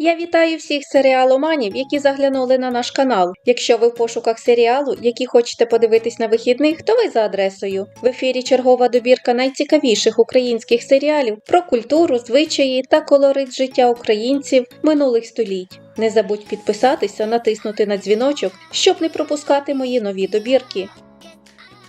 Я вітаю всіх серіаломанів, які заглянули на наш канал. Якщо ви в пошуках серіалу, який хочете подивитись на вихідних, то ви за адресою. В ефірі чергова добірка найцікавіших українських серіалів про культуру, звичаї та колорит життя українців минулих століть. Не забудь підписатися, натиснути на дзвіночок, щоб не пропускати мої нові добірки.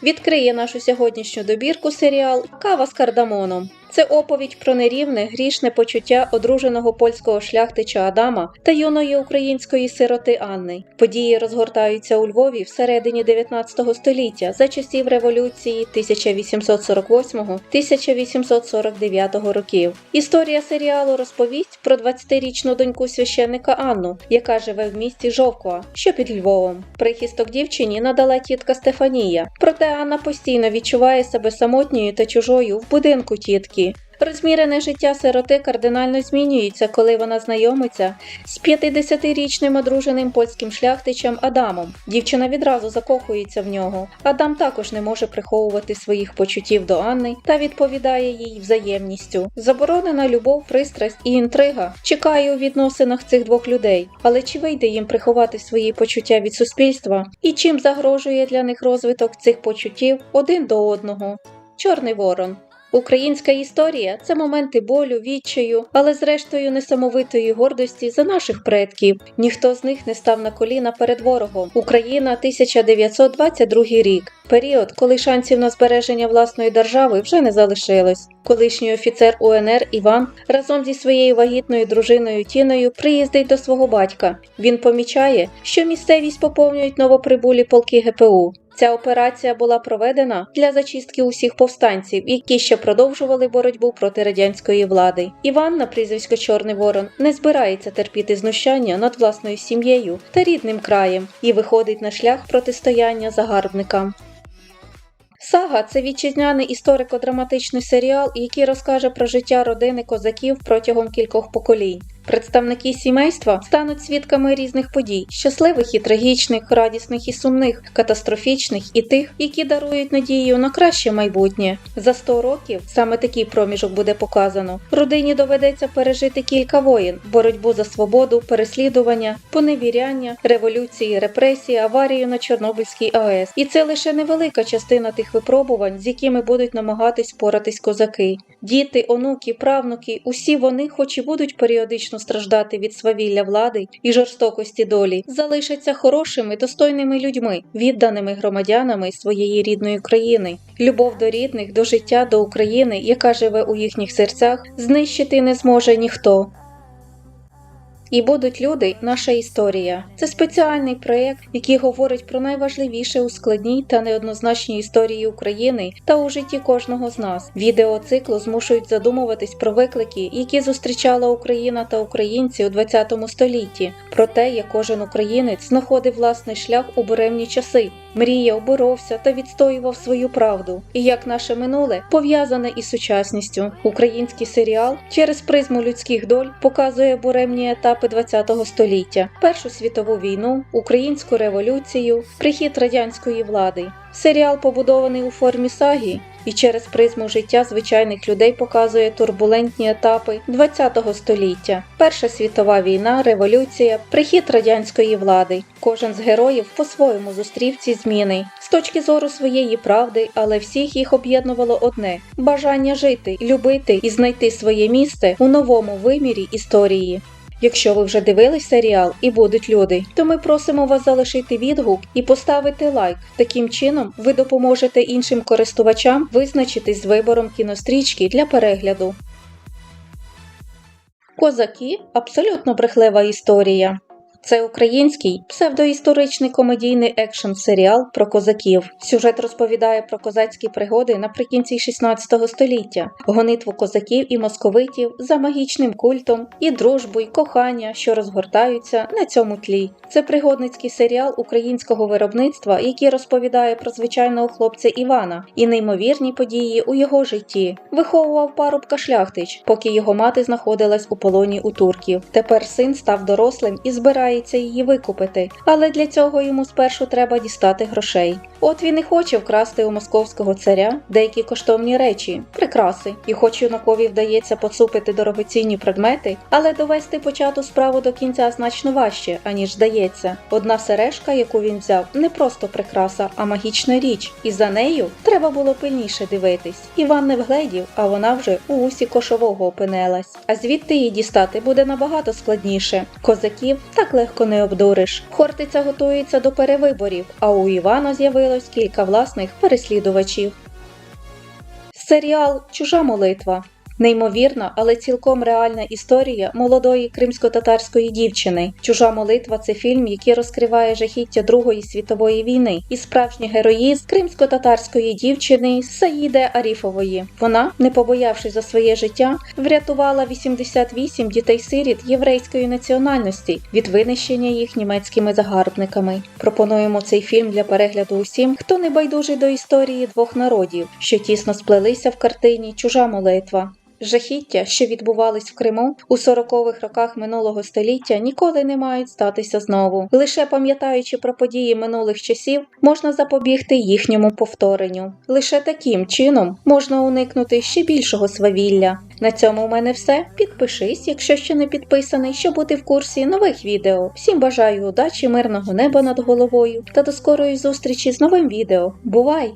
Відкриє нашу сьогоднішню добірку серіал Кава з кардамоном. Це оповідь про нерівне, грішне почуття одруженого польського шляхтича Адама та юної української сироти Анни. Події розгортаються у Львові всередині 19 століття за часів революції 1848-1849 років. Історія серіалу розповість про 20-річну доньку священника Анну, яка живе в місті Жовква, що під Львовом. Прихисток дівчині надала тітка Стефанія. Проте Анна постійно відчуває себе самотньою та чужою в будинку тітки. Розмірене життя сироти кардинально змінюється, коли вона знайомиться з 50-річним одруженим польським шляхтичем Адамом. Дівчина відразу закохується в нього. Адам також не може приховувати своїх почуттів до Анни та відповідає їй взаємністю. Заборонена любов, пристрасть і інтрига чекає у відносинах цих двох людей. Але чи вийде їм приховати свої почуття від суспільства? І чим загрожує для них розвиток цих почуттів один до одного? Чорний ворон. Українська історія це моменти болю, відчаю, але зрештою несамовитої гордості за наших предків. Ніхто з них не став на коліна перед ворогом. Україна 1922 рік. Період, коли шансів на збереження власної держави вже не залишилось. Колишній офіцер УНР Іван разом зі своєю вагітною дружиною Тіною приїздить до свого батька. Він помічає, що місцевість поповнюють новоприбулі полки ГПУ. Ця операція була проведена для зачистки усіх повстанців, які ще продовжували боротьбу проти радянської влади. Іван на прізвисько Чорний Ворон не збирається терпіти знущання над власною сім'єю та рідним краєм і виходить на шлях протистояння загарбникам. Сага це вітчизняний історико-драматичний серіал, який розкаже про життя родини козаків протягом кількох поколінь. Представники сімейства стануть свідками різних подій: щасливих і трагічних, радісних і сумних, катастрофічних і тих, які дарують надію на краще майбутнє. За 100 років саме такий проміжок буде показано. Родині доведеться пережити кілька воєн: боротьбу за свободу, переслідування, поневіряння, революції, репресії, аварію на Чорнобильській АЕС. І це лише невелика частина тих випробувань, з якими будуть намагатись поратись козаки. Діти, онуки, правнуки, усі вони, хоч і будуть періодично страждати від свавілля влади і жорстокості долі, залишаться хорошими, достойними людьми, відданими громадянами своєї рідної країни. Любов до рідних, до життя, до України, яка живе у їхніх серцях, знищити не зможе ніхто. І будуть люди, наша історія. Це спеціальний проєкт, який говорить про найважливіше у складній та неоднозначній історії України та у житті кожного з нас. Відеоциклу змушують задумуватись про виклики, які зустрічала Україна та українці у ХХ столітті, про те, як кожен українець знаходив власний шлях у буремні часи, мріяв, боровся та відстоював свою правду, і як наше минуле пов'язане із сучасністю. Український серіал через призму людських доль показує буремні етапи ХХ століття, Першу світову війну, українську революцію, прихід радянської влади. Серіал побудований у формі саги і через призму життя звичайних людей показує турбулентні етапи ХХ століття, Перша світова війна, революція, прихід радянської влади. Кожен з героїв по-своєму зустрів ці зміни з точки зору своєї правди, але всіх їх об'єднувало одне бажання жити, любити і знайти своє місце у новому вимірі історії. Якщо ви вже дивились серіал і будуть люди, то ми просимо вас залишити відгук і поставити лайк. Таким чином ви допоможете іншим користувачам визначитись з вибором кінострічки для перегляду. Козаки абсолютно брехлива історія. Це український псевдоісторичний комедійний екшн серіал про козаків. Сюжет розповідає про козацькі пригоди наприкінці 16 століття, гонитву козаків і московитів за магічним культом і дружбу й кохання, що розгортаються на цьому тлі. Це пригодницький серіал українського виробництва, який розповідає про звичайного хлопця Івана і неймовірні події у його житті. Виховував парубка шляхтич, поки його мати знаходилась у полоні у турків. Тепер син став дорослим і збирає збирається її викупити, але для цього йому спершу треба дістати грошей. От він і хоче вкрасти у московського царя деякі коштовні речі, прикраси, і хоч юнакові вдається поцупити дорогоцінні предмети, але довести почату справу до кінця значно важче, аніж здається. Одна сережка, яку він взяв, не просто прикраса, а магічна річ, і за нею треба було пильніше дивитись. Іван не вгледів, а вона вже у усі кошового опинилась. А звідти її дістати буде набагато складніше. Козаків так легко не обдуриш. Хортиця готується до перевиборів, а у Івана з'явилось кілька власних переслідувачів. Серіал Чужа молитва. Неймовірна, але цілком реальна історія молодої кримсько-татарської дівчини. Чужа молитва це фільм, який розкриває жахіття Другої світової війни і справжній героїзм кримсько-татарської дівчини Саїде Аріфової. Вона, не побоявшись за своє життя, врятувала 88 дітей-сиріт єврейської національності від винищення їх німецькими загарбниками. Пропонуємо цей фільм для перегляду усім, хто не байдужий до історії двох народів, що тісно сплелися в картині Чужа молитва. Жахіття, що відбувались в Криму у 40-х роках минулого століття, ніколи не мають статися знову. Лише пам'ятаючи про події минулих часів, можна запобігти їхньому повторенню. Лише таким чином можна уникнути ще більшого свавілля. На цьому у мене все. Підпишись, якщо ще не підписаний, щоб бути в курсі нових відео. Всім бажаю удачі, мирного неба над головою та до скорої зустрічі з новим відео. Бувай!